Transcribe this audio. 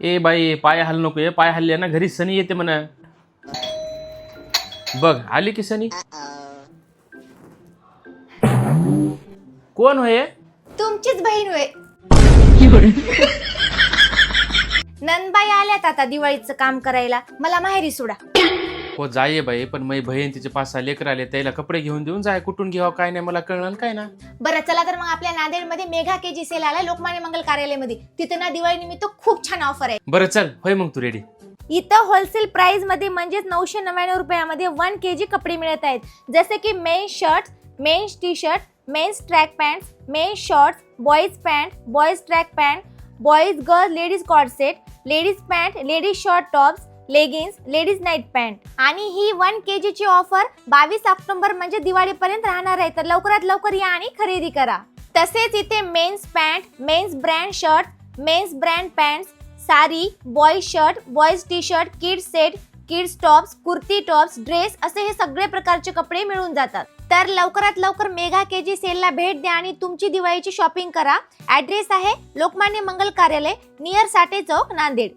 ए बाई पाय हल नको ये पाय हल्ले ना घरी सनी येते म्हणा. बघ आली की सनी? कोण होय तुमचीच बहीण होय. नंदबाई आल्यात आता दिवाळीचं काम करायला. मला माहेरी सोडा. हो जाये बाई पण मै बहीण तिचे पाच सहा लेकर आले त्याला कपडे घेऊन देऊन जाय कुठून घ्यावं काय नाही मला कळणार काय ना. बरं चला तर मग आपल्या नांदेडमध्ये मेघा केजी सेल आलाय लोकमान्य मंगल कार्यालयामध्ये. तिथं ना दिवाळी निमित्त खूप छान ऑफर आहे. बरं चल होय मग तू रेडी इथं होलसेल प्राइसमध्ये म्हणजेच नऊशे नव्याण्णव रुपयामध्ये वन के जी कपडे मिळत आहेत. जसे की men's shirt men's T shirt men's track pant men's shorts boys pant boys track pant boys girl ladies cord set ladies pant ladies short tops leggings ladies night pant. आणि ही वन के जीची offer बावीस October म्हणजे दिवाळीपर्यंत राहणार आहे. तर लवकरात लवकर या आणि खरेदी करा. तसेच इथे men's pant men's brand shirt men's brand pants sari boys shirt boys T shirt kids set kids tops kurti tops dress असे हे सगळे प्रकारचे कपडे मिळून जातात. तर लवकरात लवकर मेगा के जी सेलला भेट द्या आणि तुमची दिवाळीची शॉपिंग करा. ऍड्रेस आहे लोकमान्य मंगल कार्यालय नियर साठे चौक नांदेड.